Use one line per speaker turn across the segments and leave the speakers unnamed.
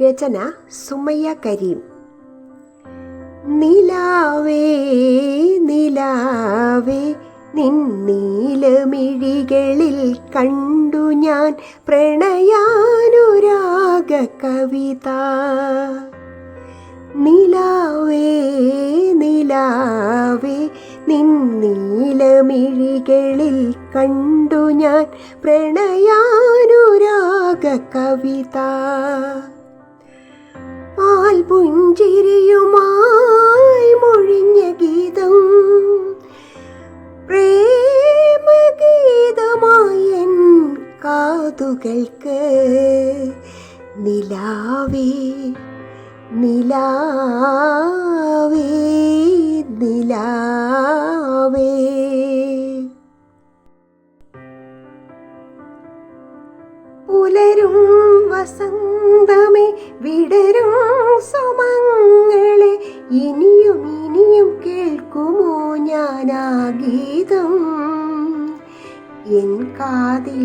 രചന സുമയ്യ കരീം. നിലാവേ നിലാവേ നിന്നീലമിഴികളിൽ കണ്ടു ഞാൻ പ്രണയാനുരാഗ കവിത. നിലാവേ നിലാവേ നിന്നീലമിഴികളിൽ കണ്ടു ഞാൻ പ്രണയാനുരാഗ കവിത. പുഞ്ചിരിയുമായി മൊഴിഞ്ഞ ഗീതം. പ്രേമഗീതമായൻ കാതുകൾക്ക് നിലാവേ നിലാവേ നിലാവേ. പുലരും വസന്തമേ വിടരും സമങ്ങളെ ഇനിയും ഇനിയും കേൾക്കുമോ ഞാനാ ഗീതം എൻ കാതിൽ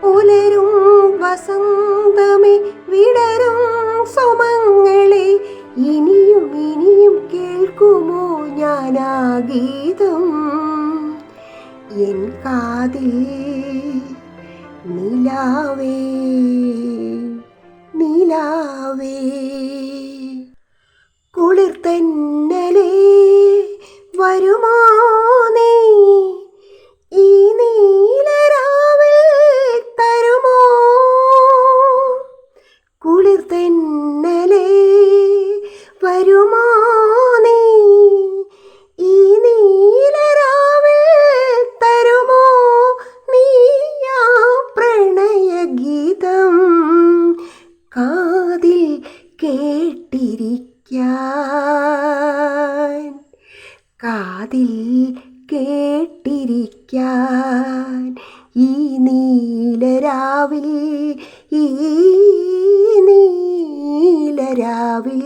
പുലരും വസന്തമേ വിടരും സുമങ്ങളെ ഇനിയും ഇനിയും കേൾക്കുമോ ഞാനാ ഗീതം എൻ കാതിൽ നിലാവേ നിലാവേ. കുളിർ തന്നലേ വരുമോ നീ? ഈ നീലരാവിൽ തരുമോ? കുളിർ തന്നലേ വരുമോ നീ? ഈ നീലരാവിൽ തരുമോ? നീയാ പ്രണയഗീതം കാതിൽ കേട്ടിരിക്കാൻ കാതിൽ കേട്ടിരിക്കാൻ ഈ നീലരാവിൽ ഈ നീലരാവിൽ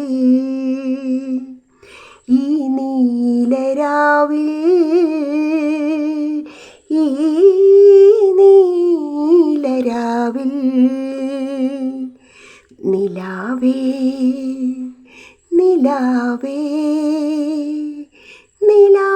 ഈ നീലരാവിൽ ഈ നീലരാവിൽ നിലാവേ. നിലാവേ നിലാ